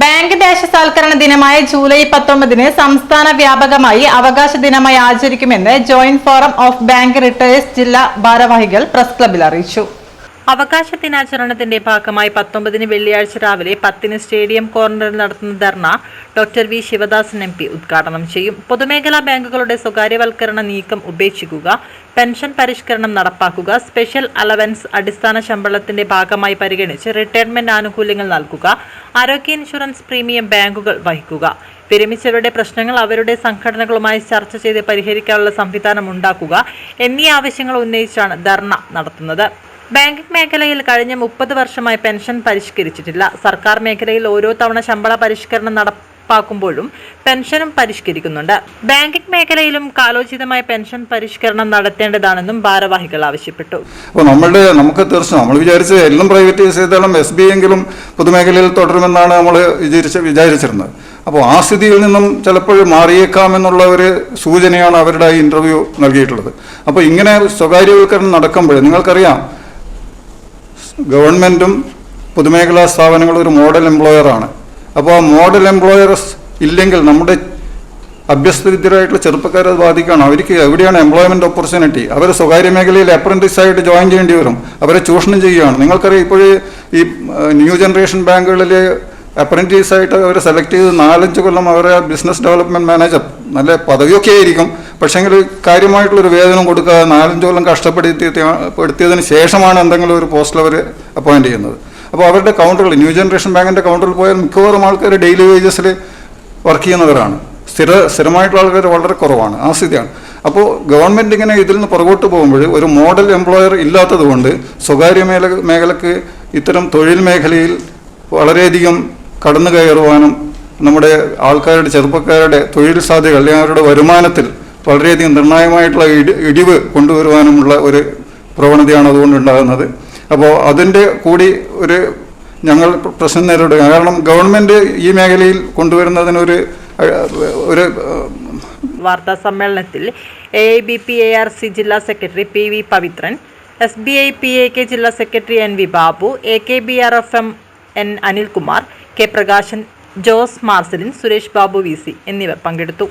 Bank ദേശസാൽക്കരണ ദിനമായ July പത്തൊമ്പതിന് സംസ്ഥാന വ്യാപകമായി അവകാശ ദിനമായി ആചരിക്കുമെന്ന് joint forum of bank retirees ജില്ലാ ഭാരവാഹികൾ പ്രസ് ക്ലബിൽ അറിയിച്ചു. അവകാശ ദിനാചരണത്തിന്റെ ഭാഗമായി പത്തൊമ്പതിന് വെള്ളിയാഴ്ച രാവിലെ പത്തിന് സ്റ്റേഡിയം കോർണറിൽ നടത്തുന്ന dharna doctor V Sivadasan M P ഉദ്ഘാടനം ചെയ്യും. പൊതുമേഖലാ ബാങ്കുകളുടെ സ്വകാര്യവൽക്കരണ നീക്കം ഉപേക്ഷിക്കുക പെൻഷൻ പരിഷ്കരണം നടപ്പാക്കുക സ്പെഷ്യൽ അലവൻസ് അടിസ്ഥാന ശമ്പളത്തിന്റെ ഭാഗമായി പരിഗണിച്ച് റിട്ടയർമെന്റ് ആനുകൂല്യങ്ങൾ നൽകുക ആരോഗ്യ ഇൻഷുറൻസ് പ്രീമിയം ബാങ്കുകൾ വഹിക്കുക. വിരമിച്ചവരുടെ പ്രശ്നങ്ങൾ അവരുടെ സംഘടനകളുമായി ചർച്ച ചെയ്ത് പരിഹരിക്കാനുള്ള സംവിധാനം ഉണ്ടാക്കുക എന്നീ ആവശ്യങ്ങൾ ഉന്നയിച്ചാണ് ധർണ നടത്തുന്നത്. ബാങ്കിംഗ് മേഖലയിൽ കഴിഞ്ഞ മുപ്പത് വർഷമായി പെൻഷൻ പരിഷ്കരിച്ചിട്ടില്ല. സർക്കാർ മേഖലയിൽ ഓരോ തവണ ശമ്പള പരിഷ്കരണം നടപ്പാക്കുമ്പോഴും പെൻഷനും പരിഷ്കരിക്കുന്നുണ്ട്. ബാങ്കിംഗ് മേഖലയിലും കാലോചിതമായ പെൻഷൻ പരിഷ്കരണം നടത്തേണ്ടതാണെന്നും ഭാരവാഹികൾ ആവശ്യപ്പെട്ടു. അപ്പോൾ നമ്മളുടെ നമുക്ക് തീർച്ചയായും നമ്മൾ വിചാരിച്ച് എല്ലാം പ്രൈവറ്റൈസ് ചെയ്താലും എസ് ബി എങ്കിലും പൊതുമേഖലയിൽ തുടരുമെന്നാണ് നമ്മൾ വിചാരിച്ച വിചാരിച്ചിരുന്നത്. അപ്പോൾ ആ സ്ഥിതിയിൽ നിന്നും ചിലപ്പോൾ മാറിയേക്കാമെന്നുള്ള ഒരു സൂചനയാണ് അവരുടെ ഇന്റർവ്യൂ നൽകിയിട്ടുള്ളത്. അപ്പോൾ ഇങ്ങനെ സ്വകാര്യവൽക്കരണം നടക്കുമ്പോൾ നിങ്ങൾക്കറിയാം ഗവൺമെന്റും പൊതുമേഖലാ സ്ഥാപനങ്ങളും ഒരു മോഡൽ എംപ്ലോയറാണ് അപ്പോൾ മോഡൽ എംപ്ലോയേഴ്സ് ഇല്ലെങ്കിൽ നമ്മുടെ അഭ്യസ്തവിദ്യരായിട്ടുള്ള ചെറുപ്പക്കാരെ അത് ബാധിക്കുകയാണ്. അവർക്ക് എവിടെയാണ് എംപ്ലോയ്മെന്റ് ഓപ്പർച്യൂണിറ്റി അവർ സ്വകാര്യ മേഖലയിൽ ആയിട്ട് ജോയിൻ ചെയ്യേണ്ടി വരും. അവരെ ചൂഷണം ചെയ്യുകയാണ്. നിങ്ങൾക്കറിയാം ഇപ്പോഴേ ഈ ന്യൂ ജനറേഷൻ ബാങ്കുകളിൽ അപ്രന്റീസായിട്ട് അവർ സെലക്ട് ചെയ്ത് നാലഞ്ച് കൊല്ലം അവരെ ബിസിനസ് ഡെവലപ്മെന്റ് മാനേജർ നല്ല പദവിയൊക്കെ ആയിരിക്കും. പക്ഷേങ്കിൽ കാര്യമായിട്ടുള്ളൊരു വേതനം കൊടുക്കാതെ നാലഞ്ച് കൊല്ലം കഷ്ടപ്പെടുത്തി പെടുത്തിയതിന് ശേഷമാണ് എന്തെങ്കിലും ഒരു പോസ്റ്റിൽ അവർ അപ്പോയിന്റ് ചെയ്യുന്നത്. അപ്പോൾ അവരുടെ കൗണ്ടറിൽ ന്യൂ ജനറേഷൻ ബാങ്കിന്റെ കൗണ്ടറിൽ പോയാൽ മിക്കവാറും ആൾക്കാർ ഡെയിലി വേജസിൽ വർക്ക് ചെയ്യുന്നവരാണ്. സ്ഥിര സ്ഥിരമായിട്ടുള്ള ആൾക്കാർ വളരെ കുറവാണ്. ആ സ്ഥിതിയാണ്. അപ്പോൾ ഗവൺമെന്റ് ഇങ്ങനെ ഇതിൽ നിന്ന് പുറകോട്ട് പോകുമ്പോൾ ഒരു മോഡൽ എംപ്ലോയർ ഇല്ലാത്തത് കൊണ്ട് സ്വകാര്യ മേല മേഖലക്ക് ഇത്തരം തൊഴിൽ മേഖലയിൽ വളരെയധികം കടന്നു കയറുവാനും നമ്മുടെ ആൾക്കാരുടെ ചെറുപ്പക്കാരുടെ തൊഴിൽ സാധ്യത അല്ലെങ്കിൽ അവരുടെ വരുമാനത്തിൽ വളരെയധികം നിർണായകമായിട്ടുള്ള ഇടി ഇടിവ് കൊണ്ടുവരുവാനുമുള്ള ഒരു പ്രവണതയാണ് അതുകൊണ്ട് ഉണ്ടാകുന്നത്. അപ്പോൾ അതിന്റെ കൂടി ഒരു ഞങ്ങൾ പ്രശ്നം നേരിടുക കാരണം ഗവൺമെന്റ് ഈ മേഖലയിൽ കൊണ്ടുവരുന്നതിനൊരു ഒരു വാർത്താ സമ്മേളനത്തിൽ A I B P A R C ജില്ലാ secretary P V Pavithran S B I P A K ജില്ലാ secretary N V Babu A K B R F M N Anilkumar K Prakashan Jose Marcelin Suresh Babu V C എന്നിവർ പങ്കെടുത്തു.